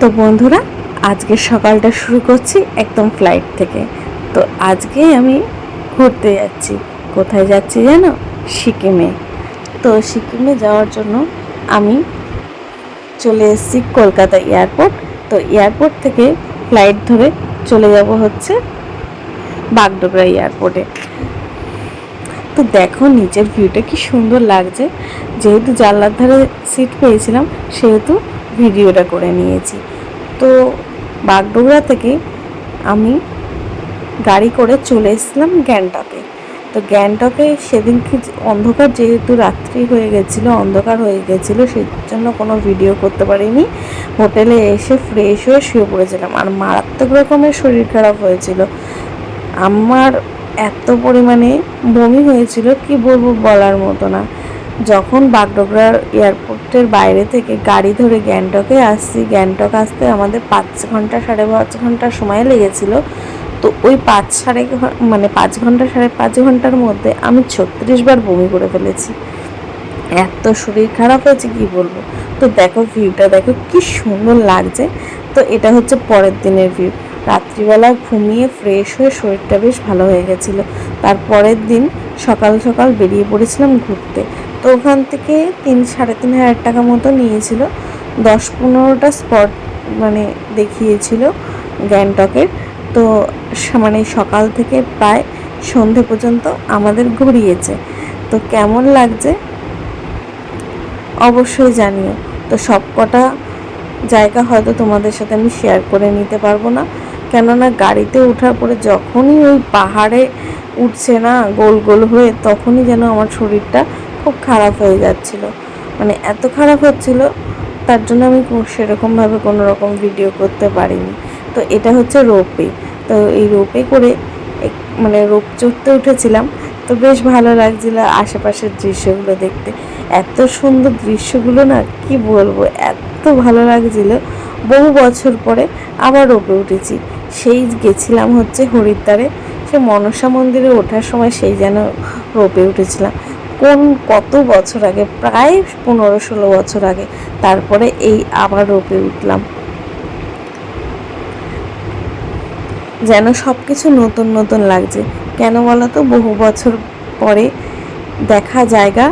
তো বন্ধুরা, আজকে সকালটা শুরু করছি একদম ফ্লাইট থেকে। তো আজকে আমি ঘুরতে যাচ্ছি। কোথায় যাচ্ছি জানো? সিকিমে। তো সিকিমে যাওয়ার জন্য আমি চলে এসেছি কলকাতা এয়ারপোর্ট। তো এয়ারপোর্ট থেকে ফ্লাইট ধরে চলে যাব হচ্ছে বাগডোগরা এয়ারপোর্টে। তো দেখো নিচের ভিউটা কি সুন্দর লাগছে। যেহেতু জানলার ধারে সিট পেয়েছিলাম, সেহেতু ভিডিওটা করে নিয়েছি। তো বাগডোগরা থেকে আমি গাড়ি করে চলে এসেছিলাম গ্যাংটকে। তো গ্যাংটকে সেদিন কি অন্ধকার যেহেতু রাত্রি হয়ে গেছিল, অন্ধকার হয়ে গেছিল সেই জন্য কোনো ভিডিও করতে পারিনি। হোটেলে এসে ফ্রেশ হয়ে শুয়ে পড়েছিলাম। আর মারাত্মক রকমের শরীর খারাপ হয়েছিল। আমার এত পরিমাণে বমি হয়েছিল, কি বলব বলার মতো না। যখন বাগডোগরা এয়ারপোর্টের বাইরে থেকে গাড়ি ধরে গ্যাংটকে আসছি, গ্যাংটক আসতে আমাদের পাঁচ ঘণ্টা সাড়ে পাঁচ ঘণ্টা সময় লেগেছিল। তো ওই পাঁচ সাড়ে মানে পাঁচ ঘণ্টা সাড়ে পাঁচ ঘণ্টার মধ্যে আমি ছত্রিশ বার বমি করে ফেলেছি। এত শরীর খারাপ হয়েছে, কি বলব? তো দেখো ভিউটা, দেখো কি সুন্দর লাগছে। তো এটা হচ্ছে পরের দিনের ভিউ। রাত্রিবেলা ঘুমিয়ে ফ্রেশ হয়ে শরীরটা বেশ ভালো হয়ে গেছিল। তারপরের দিন সকাল সকাল বেরিয়ে পড়েছিলাম ঘুরতে। তো ওখান থেকে তিন, সাড়ে তিন হাজার টাকা মতো নিয়েছিল। দশ পনেরোটা স্পট মানে দেখিয়েছিল গ্যাংটকের। তো মানে সকাল থেকে প্রায় সন্ধে পর্যন্ত আমাদের ঘুরিয়েছে। তো কেমন লাগছে? অবশ্যই জানিও। তো সব কটা জায়গা হয়তো তোমাদের সাথে আমি শেয়ার করে নিতে পারব না। কেননা গাড়িতে ওঠার পরে যখনই ওই পাহাড়ে উঠছে না গোল গোল হয়ে, তখনই যেন আমার শরীরটা খুব খারাপ হয়ে যাচ্ছিল। মানে এত খারাপ হচ্ছিল, তার জন্য আমি সেরকমভাবে কোনো রকম ভিডিও করতে পারিনি। তো এটা হচ্ছে রোপে। তো এই রোপে করে মানে রোপ চড়তে উঠেছিলাম। তো বেশ ভালো লাগছিল আশেপাশের দৃশ্যগুলো দেখতে। এত সুন্দর দৃশ্যগুলো না, কি বলব, এত ভালো লাগছিল। বহু বছর পরে আবার রোপে উঠেছি। সেই গেছিলাম হচ্ছে হরিদ্বারে। সে মনসা মন্দিরে ওঠার সময় সেই যেন রোপে উঠেছিলাম। কোন কত বছর আগে, প্রায় পনেরো ষোলো বছর আগে, তারপরে এই আবার রোপে উঠলাম। যেন সব কিছু নতুন নতুন লাগছে। কেন বলো তো বহু বছর পরে দেখা জায়গা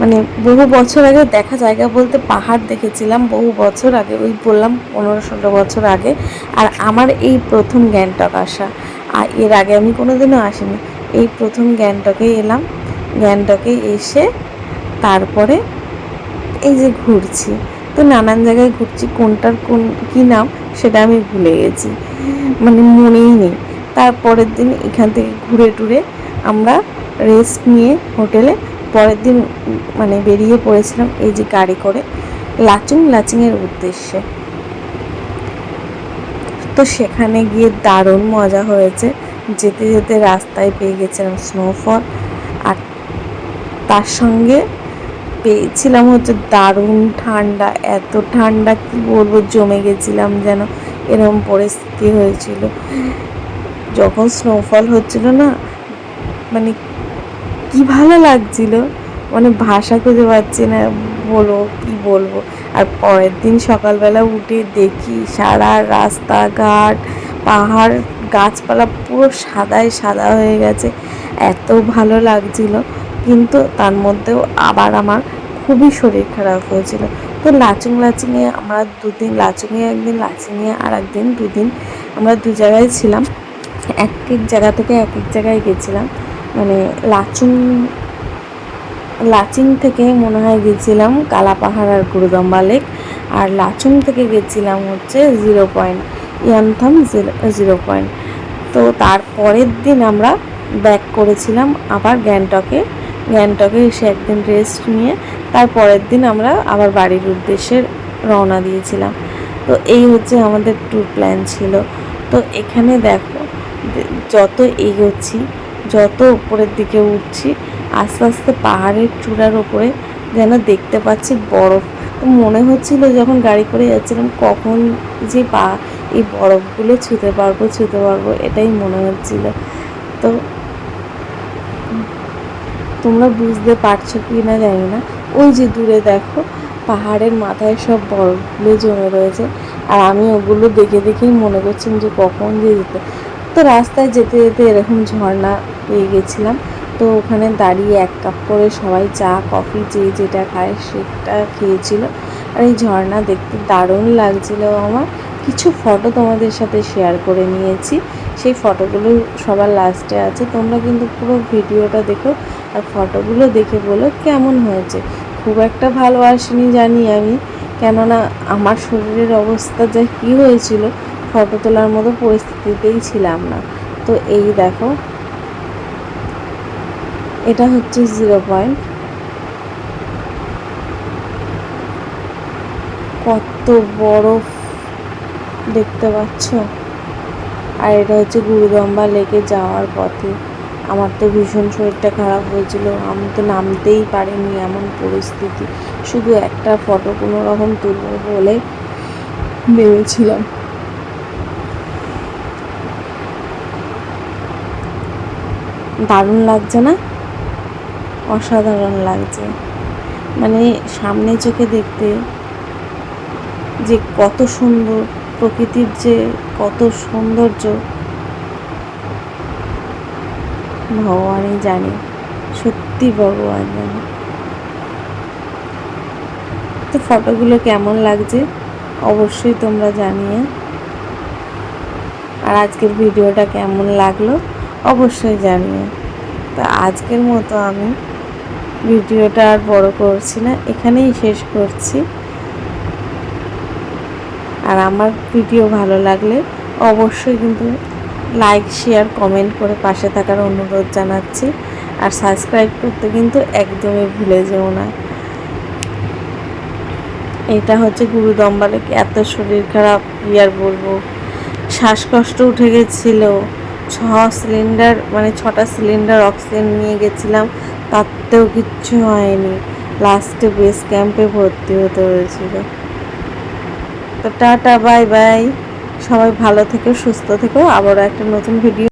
মানে বহু বছর আগে দেখা জায়গা বলতে পাহাড় দেখেছিলাম, বহু বছর আগে, ওই বললাম পনেরো ষোলো বছর আগে, আর আমার এই প্রথম গ্যাংটক আসা। আর এর আগে আমি কোনোদিনও আসিনি। এই প্রথম গ্যাংটকে এলাম। গ্যাংটকে এসে তারপরে এই যে ঘুরছি। তো নানান জায়গায় ঘুরছি, কোনটার কোন কী নাম সেটা আমি ভুলে গেছি। মানে মনেই নেই। তারপরের দিন এখান থেকে ঘুরে টুরে আমরা রেস্ট নিয়ে হোটেলে পরের দিন মানে বেরিয়ে পড়েছিলাম এই যে গাড়ি করে লাচুং লাচিংয়ের উদ্দেশ্যে। তো সেখানে গিয়ে দারুণ মজা হয়েছে। যেতে যেতে রাস্তায় পেয়ে গেছিলাম স্নোফল তার সঙ্গে পেয়েছিলাম হচ্ছে দারুণ ঠান্ডা, এত ঠান্ডা কি বলব, জমে গেছিলাম যেন এরকম পরিস্থিতি হয়েছিল। যখন স্নোফল হচ্ছিল না মানে কি ভালো লাগছিল মানে ভাষা খুঁজে পাচ্ছি না বলো কি বলব। আর পরের দিন সকালবেলা উঠে দেখি সারা রাস্তাঘাট, পাহাড়, গাছপালা পুরো সাদায় সাদা হয়ে গেছে, এত ভালো লাগছিল। কিন্তু তার মধ্যেও আবার আমার খুবই শরীর খারাপ হয়েছিল। তো লাচুং লাচিংয়ে আমরা দুদিন, লাচুংয়ে একদিন, লাচিংয়ে আর একদিন, দুদিন আমরা দু জায়গায় ছিলাম। এক এক জায়গা থেকে এক এক জায়গায় গেছিলাম। মানে লাচুং লাচিং থেকে মনে হয় গেছিলাম কালাপাহাড় আর গুরুদম্বা লেক। আর লাচুং থেকে গেছিলাম হচ্ছে zero point Yumthang zero point. তো তার পরের দিন আমরা ব্যাক করেছিলাম আবার গ্যাংটকে। গ্যাংটকে এসে একদিন রেস্ট নিয়ে তার পরের দিন আমরা আবার বাড়ির উদ্দেশ্যে রওনা দিয়েছিলাম। তো এই হচ্ছে আমাদের ট্যুর প্ল্যান ছিল। তো এখানে দেখো যত এগোচ্ছি, যত উপরের দিকে উঠছি, আস্তে আস্তে পাহাড়ের চূড়ার ওপরে যেন দেখতে পাচ্ছি বরফ। তো মনে হচ্ছিল যখন গাড়ি করে যাচ্ছিলাম, কখন যে পা, এই বরফগুলো ছুঁতে পারব ছুঁতে পারব, এটাই মনে হচ্ছিল। তো তোমরা বুঝতে পারছ কি না জানি না। ওই যে দূরে দেখো, পাহাড়ের মাথায় সব বরফগুলো জমে রয়েছে। আর আমি ওগুলো দেখে দেখেই মনে করছিলাম যে কখন যে যেতে। তো রাস্তায় যেতে যেতে এরকম ঝর্ণা পেয়ে গেছিলাম। তো ওখানে দাঁড়িয়ে এক কাপ করে সবাই চা, কফি যে যেটা খায় সেটা খেয়েছিল। আর এই ঝর্ণা দেখতে দারুণ লাগছিল আমার। কিছু ফটো তোমাদের সাথে শেয়ার করে নিয়েছি। সেই ফটোগুলো সবার লাস্টে আছে। তোমরা কিন্তু পুরো ভিডিওটা দেখো আর ফটোগুলো দেখে বলো কেমন হয়েছে। খুব একটা ভালো আসেনি জানি আমি, কেননা আমার শরীরের অবস্থা যা কী হয়েছিল ফটো তোলার মতো পরিস্থিতিতেই ছিলাম না। তো এই দেখো, এটা হচ্ছে জিরো পয়েন্ট কত বরফ দেখতে পাচ্ছ? আর এটা হচ্ছে গুরুদম্বা লেকে যাওয়ার পথে। আমার তো ভীষণ শরীরটা খারাপ হয়েছিল। আমি তো নামতেই পারিনি এমন পরিস্থিতি। শুধু একটা ফটো কোনো রকম তুলব বলে নেমেছিলাম দারুণ লাগছে না? অসাধারণ লাগছে। মানে সামনে চোখে দেখতে যে কত সুন্দর প্রকৃতির যে কত সৌন্দর্য, ভগবানই জানে, সত্যি ভগবান জানে। তো ফটোগুলো কেমন লাগছে? অবশ্যই তোমরা জানিয়ে আর আজকের ভিডিওটা কেমন লাগল? অবশ্যই জানিয়ে তো আজকের মতো আমি ভিডিওটা আর বড় করছি না, এখানেই শেষ করছি। আর আমার ভিডিও ভালো লাগলে অবশ্যই কিন্তু লাইক শেয়ার কমেন্ট করে পাশে থাকার অনুরোধ জানাচ্ছি। আর সাবস্ক্রাইব করতে কিন্তু একদমই ভুলে যেও না। এটা হচ্ছে গুরুদম্বা লেকে এত শরীর খারাপ, কি আর বলব? শ্বাসকষ্ট উঠে গেছিল। ছ সিলিন্ডার মানে ছটা সিলিন্ডার অক্সিজেন নিয়ে গেছিলাম, তাতেও কিচ্ছু হয়নি। লাস্টে বেস ক্যাম্পে ভর্তি হতে হয়েছিল। তো টাটা বাই বাই। সবাই ভালো থেকো সুস্থ থেকো। আবারও একটা নতুন ভিডিও